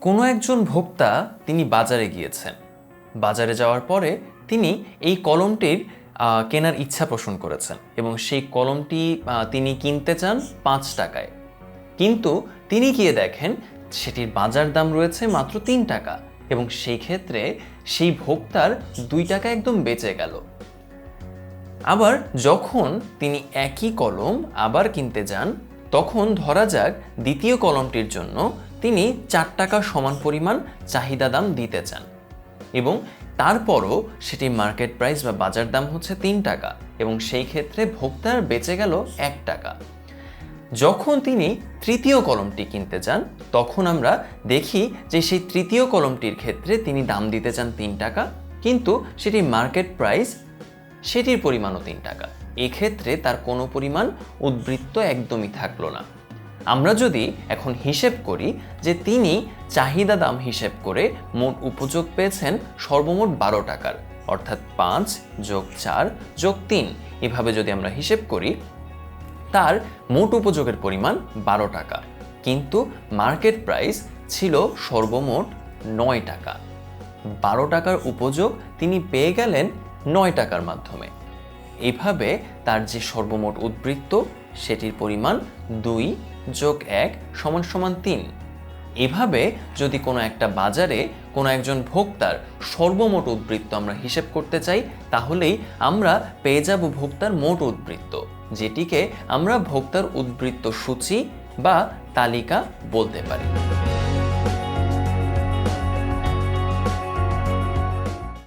কোনো একজন ভোক্তা তিনি বাজারে গিয়েছেন। বাজারে যাওয়ার পরে তিনি এই কলমটির কেনার ইচ্ছা পোষণ করেছেন এবং সেই কলমটি তিনি কিনতে চান পাঁচ টাকায়। কিন্তু তিনি গিয়ে দেখেন সেটির বাজার দাম রয়েছে মাত্র তিন টাকা এবং সেই ক্ষেত্রে সেই ভোক্তার দুই টাকা একদম বেঁচে গেল। আবার যখন তিনি একই কলম আবার কিনতে যান তখন ধরা যাক দ্বিতীয় কলমটির জন্য তিনি চার টাকা সমান পরিমাণ চাহিদা দাম দিতে চান এবং তারপরও সেটি মার্কেট প্রাইস বা বাজার দাম হচ্ছে তিন টাকা এবং সেই ক্ষেত্রে ভোক্তার বেঁচে গেল এক টাকা। যখন তিনি তৃতীয় কলমটি কিনতে যান তখন আমরা দেখি যে সেই তৃতীয় কলমটির ক্ষেত্রে তিনি দাম দিতে চান তিন টাকা, কিন্তু সেটি মার্কেট প্রাইস সেটির পরিমাণও তিন টাকা। এক্ষেত্রে তার কোনো পরিমাণ উদ্বৃত্ত একদমই থাকল না। আমরা যদি এখন হিসেব করি যে তিনি চাহিদা দাম হিসেব করে মোট উপযোগ পেয়েছেন সর্বমোট বারো টাকার, অর্থাৎ পাঁচ যোগ চার যোগ তিন। এভাবে যদি আমরা হিসেব করি, তার মোট উপযোগের পরিমাণ বারো টাকা, কিন্তু মার্কেট প্রাইস ছিল সর্বমোট নয় টাকা। বারো টাকার উপযোগ তিনি পেয়ে গেলেন নয় টাকার মাধ্যমে। এভাবে তার যে সর্বমোট উদ্বৃত্ত, সেটির পরিমাণ দুই যোগ এক সমান সমান তিন। এভাবে যদি কোনো একটা বাজারে কোনো একজন ভোক্তার সর্বমোট উদ্বৃত্ত আমরা হিসেব করতে চাই, তাহলেই আমরা পেয়ে যাব ভোক্তার মোট উদ্বৃত্ত, যেটিকে আমরা ভোক্তার উদ্বৃত্ত সূচি বা তালিকা বলতে পারি।